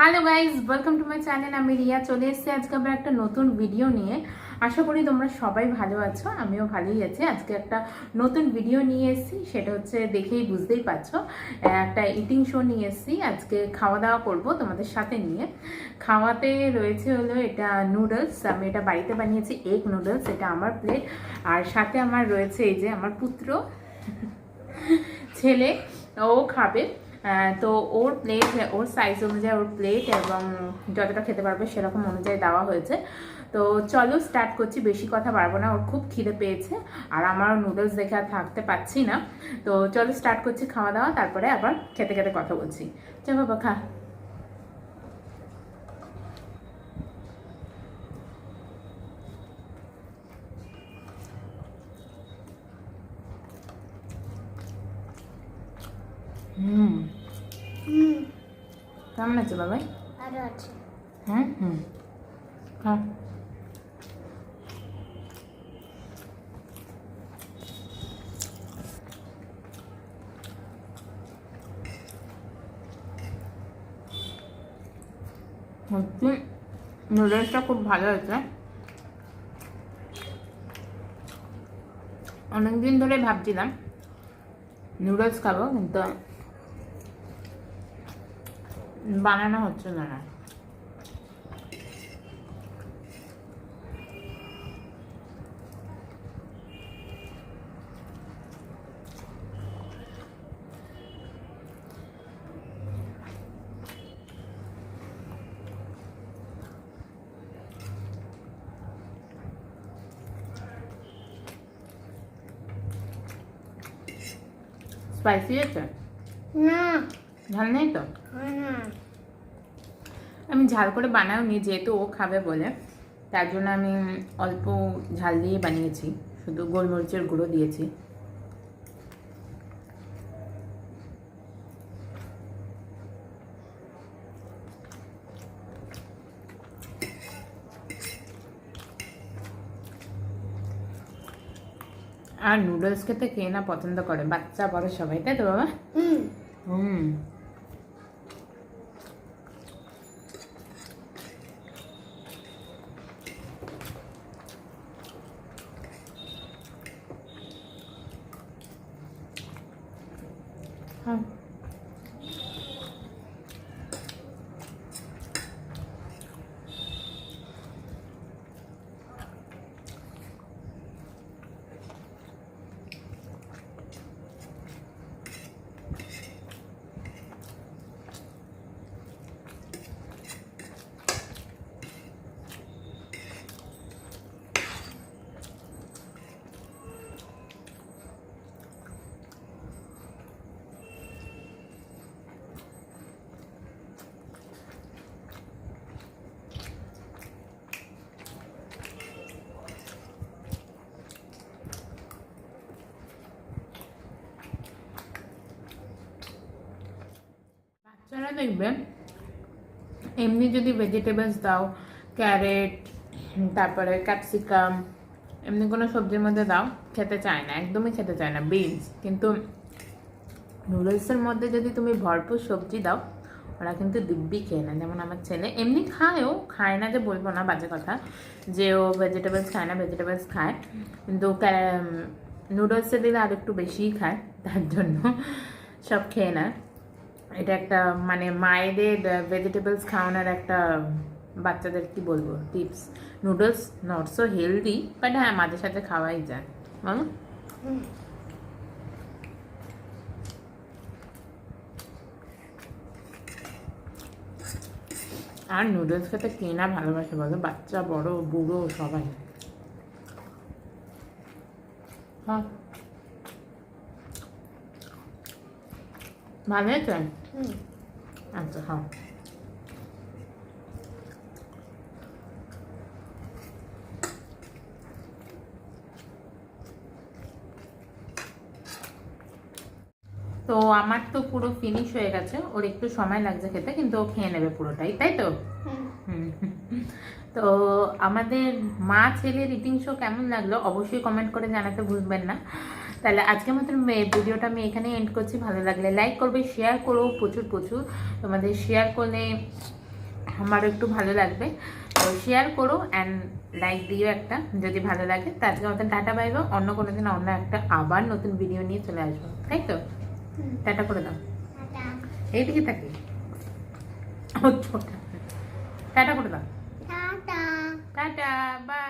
Hello guys welcome to my channel আমি রিয়া। চলে এসেছি আজকে আবার একটা নতুন ভিডিও নিয়ে। আশা করি তোমরা সবাই ভালো আছো, আমিও ভালোই আছি। আজকে একটা নতুন ভিডিও নিয়ে এসেছি, সেটা হচ্ছে দেখেই বুঝতেই পারছ। একটা ইটিং শো নিয়ে এসেছি, আজকে খাওয়া দাওয়া করব তোমাদের সাথে নিয়ে। খাওয়াতে রয়েছে হলো এটা নুডলস আমি এটা বাড়িতে বানিয়েছি এগ নুডলস এটা আমার প্লেট আর সাথে আমার রয়েছে এই যে আমার পুত্র, ছেলে, ও খাবে। তো ওর প্লেট ওর সাইজ অনুযায়ী ওর প্লেট এবং যতটা খেতে পারবে সেরকম অনুযায়ী দেওয়া হয়েছে। তো চলো স্টার্ট করছি, বেশি কথা পারব না, ওর খুব খিদে পেয়েছে আর আমার নুডলস দেখে আর থাকতে পারছি না। তো চলো স্টার্ট করছি খাওয়া দাওয়া, তারপরে আবার খেতে খেতে কথা বলছি। চল বাবা খা হুম হুম কেমন আছে বাবাই হ্যাঁ হুম। খা। সত্যি নুডলসটা খুব ভালো হয়েছে। অনেকদিন ধরে ভাবছিলাম নুডলস খাব কিন্তু বানানো হচ্ছে না। না স্পাইসি আছে? না। ঝাল নেই তো? আমি ঝাল করে বানাইনি যেহেতু ও খাবে বলে। তার জন্য আমি অল্প ঝাল দিয়ে বানিয়েছি। শুধু গোলমরিচের গুঁড়ো দিয়েছি। আর নুডলস খেতে কে না পছন্দ করে? বাচ্চা বড় সবাই তাই তো বাবা? হুম। হুম। হ্যাঁ বাচ্চারা দেখবে এমনি যদি ভেজিটেবলস দাও ক্যারেট তারপরে ক্যাপসিকাম এমনি কোনো সবজির মধ্যে দাও, খেতে চায় না, একদমই খেতে চায় না বিনস কিন্তু নুডলসের মধ্যে যদি তুমি ভরপুর সবজি দাও, ওরা কিন্তু দিব্যি খেয়ে না যেমন আমার ছেলে এমনি খায়ও, খায় না যে বলব না, বাজে কথা, যে ও ভেজিটেবলস খায় না ভেজিটেবলস খায়। কিন্তু নুডলসে দিলে আর একটু বেশিই খায়, তার জন্য সব খেয়ে না এটা একটা মানে মায়েদের ভেজিটেবলস খাওয়ানোর একটা বাচ্চাদের কি বলব tips noodles not so healthy but হ্যাঁ মাঝে সাথে খাওয়াই যায়। বলো আর নুডলস খেতে কে না ভালোবাসে বলো? বাচ্চা, বড়, বুড়ো, সবাই। হ্যাঁ। ভালো হয়েছে? আচ্ছা তো আমার তো পুরো ফিনিশ হয়ে গেছে। ওর একটু সময় লাগছে খেতে কিন্তু ও খেয়ে নেবে পুরোটাই তাই তো। তো আমাদের মা ছেলের রিটিং শো কেমন লাগল? অবশ্যই কমেন্ট করে জানাতে ভুলবেন না। তাহলে আজকের মতন ভিডিওটা আমি এখানে এন্ড করছি। ভালো লাগলে লাইক করবে শেয়ার করো প্রচুর প্রচুর। তোমাদের শেয়ার করলে আমারও একটু ভালো লাগবে। তো শেয়ার করো অ্যান্ড লাইক দিও একটা যদি ভালো লাগে। তো আজকে মতন টাটা পাইবো অন্য কোনো দিন অন্য একটা আবার নতুন ভিডিও নিয়ে চলে আসব। তাই তো? টাটা করে দাও। এইদিকে ছোটা টাটা করে দাও। টাটা। Tata bye